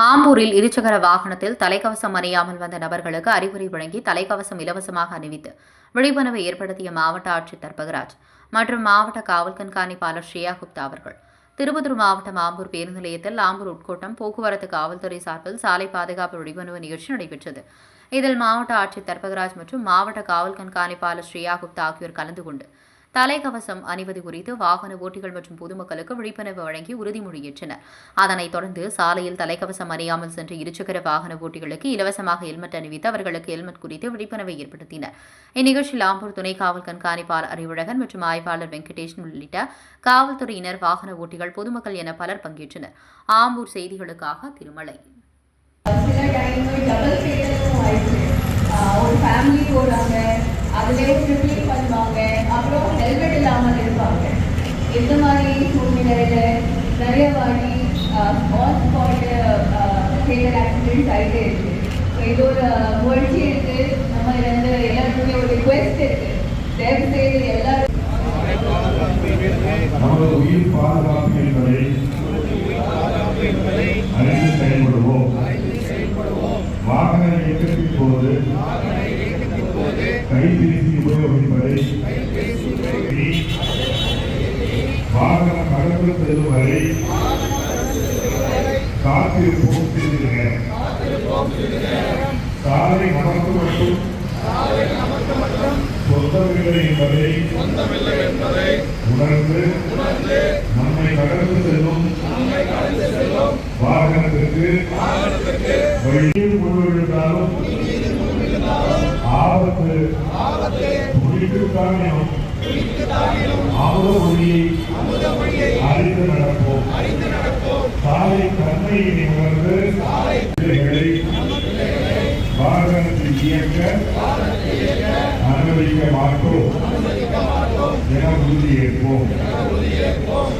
ஆம்பூரில் இருசக்கர வாகனத்தில் தலைக்கவசம் அணியாமல் வந்த நபர்களுக்கு அறிவுரை வழங்கி தலைக்கவசம் இலவசமாக அணிவித்து விழிப்புணர்வை ஏற்படுத்திய மாவட்ட ஆட்சியர் தர்பகராஜ் மற்றும் மாவட்ட காவல் கண்காணிப்பாளர் ஸ்ரேயா குப்தா அவர்கள். திருப்பத்தூர் மாவட்டம் ஆம்பூர் பேருந்து நிலையத்தில் ஆம்பூர் உட்கோட்டம் போக்குவரத்து காவல்துறை சார்பில் சாலை பாதுகாப்பு விழிப்புணர்வு நிகழ்ச்சி நடைபெற்றது. இதில் மாவட்ட ஆட்சியர் தர்பகராஜ் மற்றும் மாவட்ட காவல் கண்காணிப்பாளர் ஸ்ரேயா குப்தா ஆகியோர் கலந்து கொண்டு தலைக்கவசம் அணிவது குறித்து வாகன ஓட்டிகள் மற்றும் பொதுமக்களுக்கு விழிப்புணர்வு வழங்கி உறுதிமொழியேற்றனர் அதனைத் தொடர்ந்து சாலையில் தலைக்கவசம் அணியாமல் சென்ற இருசக்கர வாகன ஓட்டிகளுக்கு இலவசமாக ஹெல்மெட் அணிவித்து அவர்களுக்கு ஹெல்மெட் குறித்து விழிப்புணர்வை ஏற்படுத்தினர். இந்நிகழ்ச்சியில் ஆம்பூர் துணை காவல் கண்காணிப்பாளர் அறிவுழகன் மற்றும் ஆய்வாளர் வெங்கடேஷன் உள்ளிட்ட காவல்துறையினர் வாகன ஓட்டிகள் பொதுமக்கள் என பலர் பங்கேற்றனர். ஆம்பூர் செய்திகளுக்காக திருமலை. ஒரு ஃபேமிலி போகிறாங்க அதுலேயே ட்ரிப்ளிங் பண்ணுவாங்க. இருப்பாங்க இந்த மாதிரி சூழ்நிலையில் நிறைய வாட்டி ஆன் ஸ்பாட் ஃபேட்டல் ஆக்சிடென்ட்ஸ் ஆகிட்டே இருக்கு. ஸோ இது ஒரு முயற்சி இருக்கு. நம்ம இருந்து எல்லாருக்குமே ஒரு ரிக்வெஸ்ட் இருக்கு. தயவு செய்து எல்லாரும் நமது உயிர் பாதுகாப்பு என்பதை அறிந்து செயல்படுவோம். வாகன இயக்கத்தின் போது கைபேசி உபயோகிப்பதை வாகனம் கடந்து செல்லும் வரை காத்திருப்போம் செய்திருங்க சாலை நமக்கு மட்டும் சொந்தமில்லை என்பதை உணர்ந்து நம்மை கடந்து செல்லும் வாகனத்திற்கு வழி ஆபத்து துணிக்குத்தானேனும் அமுத மொழியை அறிந்து நடப்போம் சாலை தன்மையை உணர்ந்து வாகனத்தில் இயக்க அனுமதிக்க மாட்டோம். என உறுதியேற்போம்